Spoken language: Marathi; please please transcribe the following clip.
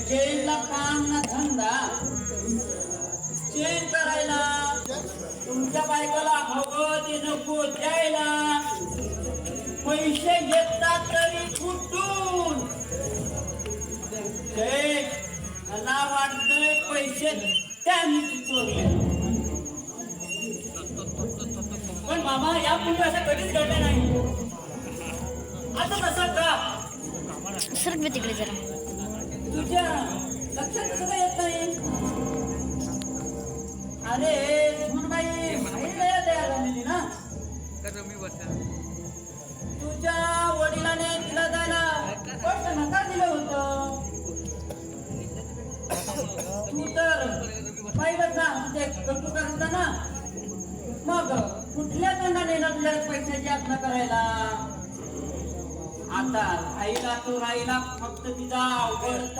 चेनला काम ना धंदा चेन करायला तुमच्या बायकाला हवं ते नको द्यायला पैसे घेतात तरी कुठून मला वाटतंय पैसे त्यांनी चोरले पण मामा या पूर्वी असं कधीच घडलं नाही. आता कसं का सरक बे तिकडे जरा. तुझ्या लक्षात कसं काय येत नाही? अरे सुनबाई बाहेर वेळा तयार झालेली ना? तुझ्या वडिलाने तिला जायला स्पष्ट नकार दिलं होतं. तू तर पाहिलं ना ते मग कुठल्या तोंडाने पैशाची यातना करायला. आता राहिला तो राहिला फक्त तिचा आवडता